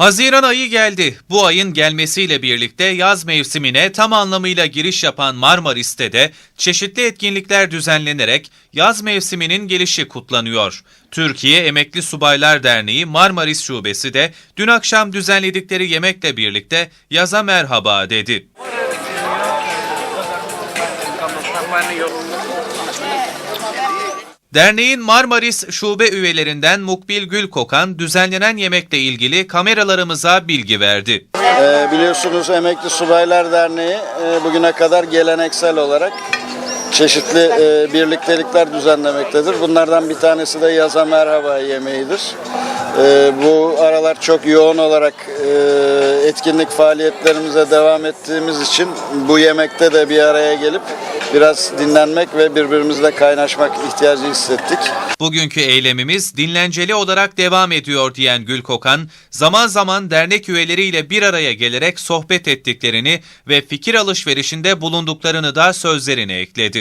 Haziran ayı geldi. Bu ayın gelmesiyle birlikte yaz mevsimine tam anlamıyla giriş yapan Marmaris'te de çeşitli etkinlikler düzenlenerek yaz mevsiminin gelişi kutlanıyor. Türkiye Emekli Subaylar Derneği Marmaris Şubesi de dün akşam düzenledikleri yemekle birlikte yaza merhaba dedi. Derneğin Marmaris şube üyelerinden Mukbil Gülkokan düzenlenen yemekle ilgili kameralarımıza bilgi verdi. Ee, biliyorsunuz Emekli Subaylar Derneği e, bugüne kadar geleneksel olarak çeşitli e, birliktelikler düzenlemektedir. Bunlardan bir tanesi de yaza merhaba yemeğidir. E, bu aralar çok yoğun olarak e, etkinlik faaliyetlerimize devam ettiğimiz için bu yemekte de bir araya gelip biraz dinlenmek ve birbirimizle kaynaşmak ihtiyacı hissettik. Bugünkü eylemimiz dinlenceli olarak devam ediyor diyen Gülkokan, zaman zaman dernek üyeleriyle bir araya gelerek sohbet ettiklerini ve fikir alışverişinde bulunduklarını da sözlerine ekledi.